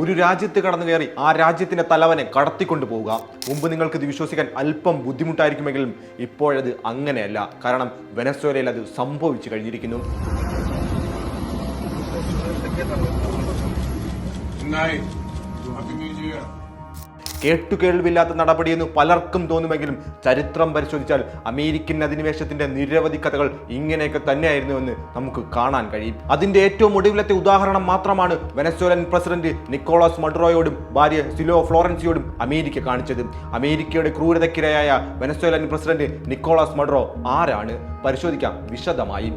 ഒരു രാജ്യത്ത് കടന്നു കയറി ആ രാജ്യത്തിന്റെ തലവനെ കടത്തിക്കൊണ്ടു പോവുക മുമ്പ് നിങ്ങൾക്ക് ഇത് വിശ്വസിക്കാൻ അല്പം ബുദ്ധിമുട്ടായിരിക്കുമെങ്കിലും ഇപ്പോഴത് അങ്ങനെയല്ല കാരണം വെനസ്വേലയിൽ അത് സംഭവിച്ചു കഴിഞ്ഞിരിക്കുന്നു Good night. Happy New Year. കേട്ടുകേൾവില്ലാത്ത നടപടിയെന്ന് പലർക്കും തോന്നുമെങ്കിലും ചരിത്രം പരിശോധിച്ചാൽ അമേരിക്കൻ അധിനിവേശത്തിന്റെ നിരവധി കഥകൾ ഇങ്ങനെയൊക്കെ തന്നെയായിരുന്നുവെന്ന് നമുക്ക് കാണാൻ കഴിയും. അതിന്റെ ഏറ്റവും ഒടുവിലത്തെ ഉദാഹരണം മാത്രമാണ് വെനസ്വേലൻ പ്രസിഡന്റ് നിക്കോളാസ് മഡ്രോയോടും ഭാര്യ സിലോ ഫ്ലോറൻസിയോടും അമേരിക്ക കാണിച്ചത്. അമേരിക്കയുടെ ക്രൂരതക്കിരയായ വെനസ്വേലൻ പ്രസിഡന്റ് നിക്കോളാസ് മഡ്രോ ആരാണ്? പരിശോധിക്കാം വിശദമായി.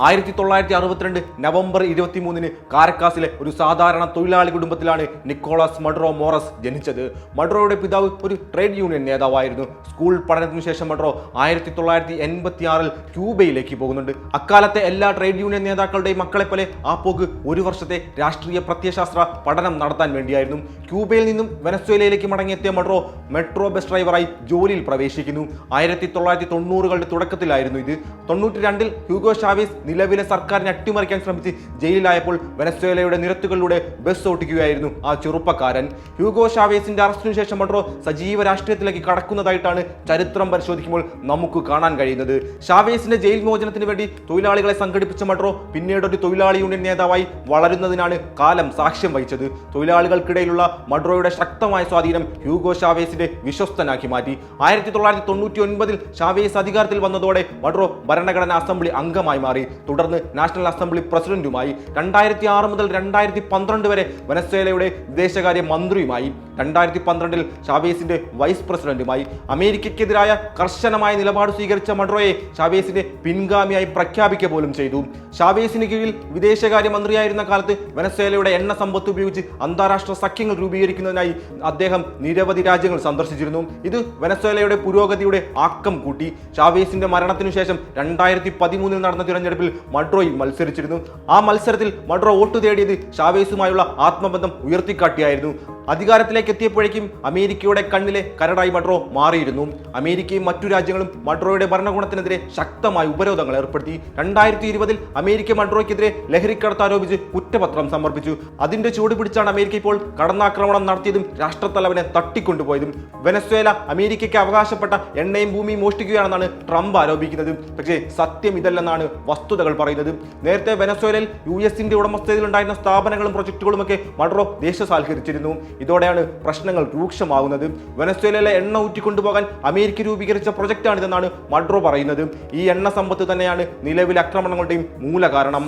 ആയിരത്തി തൊള്ളായിരത്തി അറുപത്തിരണ്ട് നവംബർ ഇരുപത്തി മൂന്നിന് കാരക്കാസിലെ ഒരു സാധാരണ തൊഴിലാളി കുടുംബത്തിലാണ് നിക്കോളാസ് മഡ്രോ മോറസ് ജനിച്ചത്. മഡ്രോയുടെ പിതാവ് ഒരു ട്രേഡ് യൂണിയൻ നേതാവായിരുന്നു. സ്കൂൾ പഠനത്തിനു ശേഷം മഡ്രോ ആയിരത്തി തൊള്ളായിരത്തി എൺപത്തി ആറിൽ ക്യൂബയിലേക്ക് പോകുന്നുണ്ട്. അക്കാലത്തെ എല്ലാ ട്രേഡ് യൂണിയൻ നേതാക്കളുടെയും മക്കളെ പോലെ ആ പോക്ക് ഒരു വർഷത്തെ രാഷ്ട്രീയ പ്രത്യയശാസ്ത്ര പഠനം നടത്താൻ വേണ്ടിയായിരുന്നു. ക്യൂബയിൽ നിന്നും വെനസ്വേലയിലേക്ക് മടങ്ങിയെത്തിയ മഡ്രോ മെട്രോ ബസ് ഡ്രൈവറായി ജോലിയിൽ പ്രവേശിക്കുന്നു. ആയിരത്തി തൊള്ളായിരത്തി തൊണ്ണൂറുകളുടെ തുടക്കത്തിലായിരുന്നു ഇത്. തൊണ്ണൂറ്റി രണ്ടിൽ ഹ്യൂഗോ ഷാവേസ് നിലവിലെ സർക്കാരിനെ അട്ടിമറിക്കാൻ ശ്രമിച്ച് ജയിലിലായപ്പോൾ വെനസ്വേലയുടെ നിരത്തുകളിലൂടെ ബസ് ഓട്ടിക്കുകയായിരുന്നു ആ ചെറുപ്പക്കാരൻ. ഹ്യൂഗോ ഷാവേസിന്റെ അറസ്റ്റിനു ശേഷം മഡ്രോ സജീവ രാഷ്ട്രീയത്തിലേക്ക് കടക്കുന്നതായിട്ടാണ് ചരിത്രം പരിശോധിക്കുമ്പോൾ നമുക്ക് കാണാൻ കഴിയുന്നത്. ഷാവേസിന്റെ ജയിൽ മോചനത്തിന് വേണ്ടി തൊഴിലാളികളെ സംഘടിപ്പിച്ച മഡ്രോ പിന്നീട് ഒരു തൊഴിലാളി യൂണിയൻ നേതാവായി വളരുന്നതിനാണ് കാലം സാക്ഷ്യം വഹിച്ചത്. തൊഴിലാളികൾക്കിടയിലുള്ള മഡ്രോയുടെ ശക്തമായ സ്വാധീനം ഹ്യൂഗോ ഷാവേസിന്റെ വിശ്വസ്തനാക്കി മാറ്റി. ആയിരത്തി തൊള്ളായിരത്തി തൊണ്ണൂറ്റി ഒൻപതിൽ ഷാവേസ് അധികാരത്തിൽ വന്നതോടെ മഡ്രോ ഭരണഘടനാ അസംബ്ലി അംഗമായി മാറി. തുടർന്ന് നാഷണൽ അസംബ്ലി പ്രസിഡന്റുമായി രണ്ടായിരത്തി ആറ് മുതൽ രണ്ടായിരത്തി പന്ത്രണ്ട് വരെ വെനസ്വേലയുടെ വിദേശകാര്യ മന്ത്രിയുമായി രണ്ടായിരത്തി പന്ത്രണ്ടിൽ ഷാവേസിന്റെ വൈസ് പ്രസിഡന്റുമായി അമേരിക്കയ്ക്കെതിരായ കർശനമായ നിലപാട് സ്വീകരിച്ച മഡ്രോയെ ഷാവേസിന്റെ പിൻഗാമിയായി പ്രഖ്യാപിക്കുക പോലും ചെയ്തു. ഷാവേസിന് കീഴിൽ വിദേശകാര്യ മന്ത്രിയായിരുന്ന കാലത്ത് വെനസ്വേലയുടെ എണ്ണ സമ്പത്ത് ഉപയോഗിച്ച് അന്താരാഷ്ട്ര സഖ്യങ്ങൾ രൂപീകരിക്കുന്നതിനായി അദ്ദേഹം നിരവധി രാജ്യങ്ങൾ സന്ദർശിച്ചിരുന്നു. ഇത് വെനസ്വേലയുടെ പുരോഗതിയുടെ ആക്കം കൂട്ടി. ഷാവേസിന്റെ മരണത്തിനു ശേഷം രണ്ടായിരത്തി പതിമൂന്നിൽ നടന്ന തിരഞ്ഞെടുപ്പിൽ മഡ്രോയിൽ മത്സരിച്ചിരുന്നു. ആ മത്സരത്തിൽ മഡ്രോ വോട്ട് തേടിയത് ഷാവേസുമായുള്ള ആത്മബന്ധം ഉയർത്തിക്കാട്ടിയായിരുന്നു. അധികാരത്തിലേക്ക് എത്തിയപ്പോഴേക്കും അമേരിക്കയുടെ കണ്ണിലെ കരടായി മഡ്രോ മാറിയിരുന്നു. അമേരിക്കയും മറ്റു രാജ്യങ്ങളും മഡ്രോയുടെ ഭരണകൂടത്തിനെതിരെ ശക്തമായ ഉപരോധങ്ങൾ ഏർപ്പെടുത്തി. രണ്ടായിരത്തി ഇരുപതിൽ അമേരിക്ക മഡ്രോയ്ക്കെതിരെ ലഹരിക്കടത്ത് ആരോപിച്ച് കുറ്റപത്രം സമർപ്പിച്ചു. അതിന്റെ ചൂട് പിടിച്ചാണ് അമേരിക്ക ഇപ്പോൾ കടന്നാക്രമണം നടത്തിയതും രാഷ്ട്രത്തലവനെ തട്ടിക്കൊണ്ടുപോയതും. വെനസ്വേല അമേരിക്കയ്ക്ക് അവകാശപ്പെട്ട എണ്ണയും ഭൂമിയും മോഷ്ടിക്കുകയാണെന്നാണ് ട്രംപ് ആരോപിക്കുന്നത്. പക്ഷേ സത്യം ഇതല്ലെന്നാണ് വസ്തുതകൾ പറയുന്നത്. നേരത്തെ വെനസ്വേലയിൽ യു എസിന്റെ ഉടമസ്ഥതയിലുണ്ടായിരുന്ന സ്ഥാപനങ്ങളും പ്രൊജക്ടുകളുമൊക്കെ മഡ്രോ ദേശസാൽക്കരിച്ചിരുന്നു ഇതോടെയാണ് പ്രശ്നങ്ങൾ രൂക്ഷമാകുന്നത്. വെനസ്വേലയിലെ എണ്ണ ഊറ്റിക്കൊണ്ടുപോകാൻ അമേരിക്ക രൂപീകരിച്ച പ്രൊജക്റ്റാണിതെന്നാണ് മഡ്രോ പറയുന്നത്. ഈ എണ്ണ സമ്പത്ത് തന്നെയാണ് നിലവിലെ ആക്രമണങ്ങളുടെയും മൂല കാരണം